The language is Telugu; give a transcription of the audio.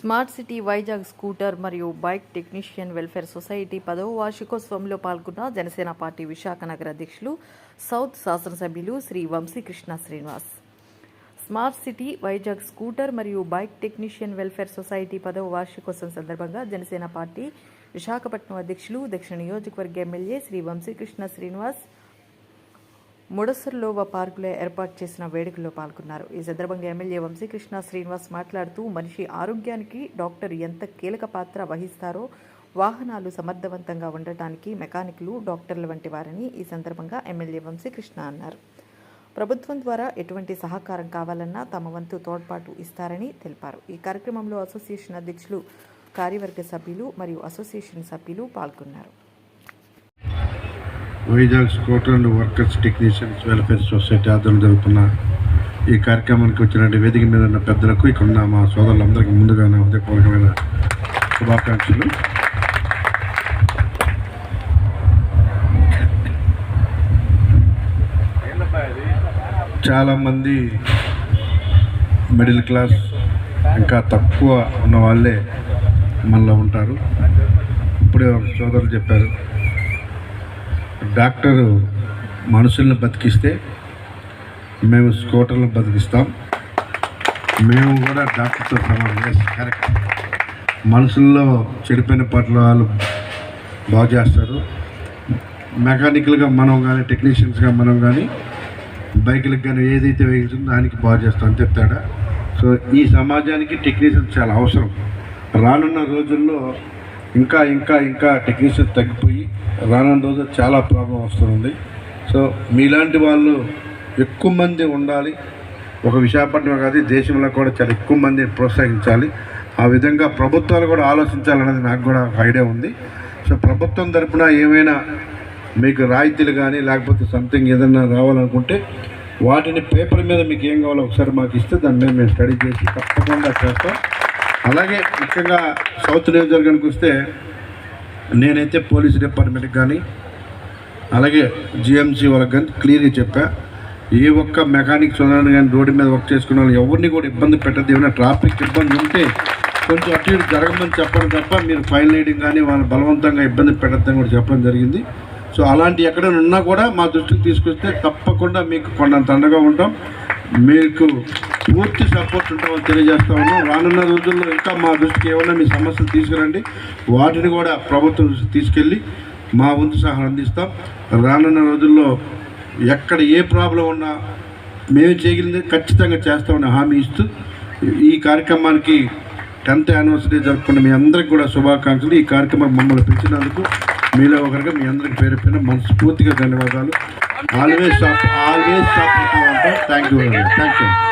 స్మార్ట్ సిటీ వైజాగ్ స్కూటర్ మరియు బైక్ టెక్నీషియన్ వెల్ఫేర్ సొసైటీ పదవ వార్షికోత్సవంలో పాల్గొన్న జనసేన పార్టీ విశాఖ నగర అధ్యక్షులు సౌత్ శాసనసభ్యులు Shri Vamsikrishna Srinivas. Smart city Vizag scooter మరియు బైక్ టెక్నీషియన్ వెల్ఫేర్ సొసైటీ పదవ వార్షికోత్సవం సందర్భంగా జనసేన పార్టీ విశాఖపట్నం అధ్యక్షులు దక్షిణ నియోజకవర్గ ఎమ్మెల్యే శ్రీ వంశీకృష్ణ శ్రీనివాస్ ముడసర్లోవ పార్కులో ఏర్పాటు చేసిన వేడుకల్లో పాల్గొన్నారు. ఈ సందర్భంగా ఎమ్మెల్యే వంశీకృష్ణ శ్రీనివాస్ మాట్లాడుతూ మనిషి ఆరోగ్యానికి డాక్టర్ ఎంత కీలక పాత్ర వహిస్తారో వాహనాలు సమర్థవంతంగా ఉండటానికి మెకానిక్లు డాక్టర్ల వంటి వారని ఈ సందర్భంగా ఎమ్మెల్యే వంశీకృష్ణ అన్నారు. ప్రభుత్వం ద్వారా ఎటువంటి సహకారం కావాలన్నా తమ వంతు తోడ్పాటు ఇస్తారని తెలిపారు. ఈ కార్యక్రమంలో అసోసియేషన్ అధ్యక్షులు కార్యవర్గ సభ్యులు మరియు అసోసియేషన్ సభ్యులు పాల్గొన్నారు. Vizag scooter and workers technicians welfare society ఆధ్వర్యంలో జరుగుతున్న ఈ కార్యక్రమానికి వచ్చినటువంటి వేదిక మీద ఉన్న పెద్దలకు ఇక్కడ ఉన్న మా సోదరులందరికీ ముందుగానే హృదయపూర్వకమైన శుభాకాంక్షలు. చాలామంది మిడిల్ క్లాస్ ఇంకా తక్కువ ఉన్న వాళ్ళే మనలో ఉంటారు. ఇప్పుడే ఒక సోదరులు చెప్పారు డాక్టరు మనుషుల్ని బతికిస్తే మేము స్కూటర్లను బతికిస్తాం. మేము కూడా డాక్టర్తో సమానం. కరెక్ట్ మనుషుల్లో చెడిపోయిన పట్ల వాళ్ళు బాగు చేస్తారు. మెకానికల్గా మనం కానీ టెక్నీషియన్స్గా మనం కానీ బైకులకు కానీ ఏదైతే వెహికల్స్ దానికి బాగు చేస్తాం. అని చెప్తాడా సో ఈ సమాజానికి టెక్నీషియన్స్ చాలా అవసరం. రానున్న రోజుల్లో ఇంకా ఇంకా ఇంకా టెక్నీషియన్ తగ్గిపోయి రానున్న రోజు చాలా ప్రాబ్లం వస్తుంది. సో మీలాంటి వాళ్ళు ఎక్కువ మంది ఉండాలి. ఒక విశాఖపట్నం కాదు దేశంలో కూడా చాలా ఎక్కువ మంది ప్రోత్సహించాలి. ఆ విధంగా ప్రభుత్వాలు కూడా ఆలోచించాలన్నది నాకు కూడా ఒక ఐడియా ఉంది. సో ప్రభుత్వం తరపున ఏమైనా మీకు రాయితీలు కానీ లేకపోతే సంథింగ్ ఏదైనా రావాలనుకుంటే వాటిని పేపర్ మీద మీకు ఏం కావాలో ఒకసారి మాకు ఇస్తే దాని మీద మేము స్టడీ చేసి తప్పకుండా చేస్తాం. అలాగే ముఖ్యంగా సౌత్ నియోజకవర్గానికి వస్తే నేనైతే పోలీస్ డిపార్ట్మెంట్కి కానీ అలాగే జిఎంసీ వాళ్ళకి కానీ క్లియర్గా చెప్పా. ఏ ఒక్క మెకానిక్ ఉన్నాను కానీ రోడ్డు మీద వర్క్ చేసుకున్న వాళ్ళు ఎవరిని కూడా ఇబ్బంది పెట్టద్దు. ఏమైనా ట్రాఫిక్ ఇబ్బంది ఉంటే కొంచెం అటు ఇటు జరగమని చెప్పడం తప్ప మీరు ఫైల్ వేయడం కానీ వాళ్ళని బలవంతంగా ఇబ్బంది పెట్టద్దని కూడా చెప్పడం జరిగింది. సో అలాంటి ఎక్కడైనా ఉన్నా కూడా మా దృష్టికి తీసుకొస్తే తప్పకుండా మీకు కొండంత అండగా ఉంటాం. మీకు పూర్తి సపోర్ట్ ఉంటామని తెలియజేస్తా ఉన్నాం. రానున్న రోజుల్లో ఇంకా మా దృష్టికి ఏమైనా మీ సమస్యలు తీసుకురండి. వాటిని కూడా ప్రభుత్వం తీసుకెళ్ళి మా వంతు సహాయం అందిస్తాం. రానున్న రోజుల్లో ఎక్కడ ఏ ప్రాబ్లం ఉన్నా మేము చేయగలిగింది ఖచ్చితంగా చేస్తామని హామీ ఇస్తూ ఈ కార్యక్రమానికి టెన్త్ యానివర్సరీ జరుపుకున్న మీ అందరికి కూడా శుభాకాంక్షలు. ఈ కార్యక్రమం మమ్మల్ని పిలిచినందుకు మీలో ఒకరిగా మీ అందరికి పేరు పైన మనస్ఫూర్తిగా ధన్యవాదాలు. Always always thank you thank you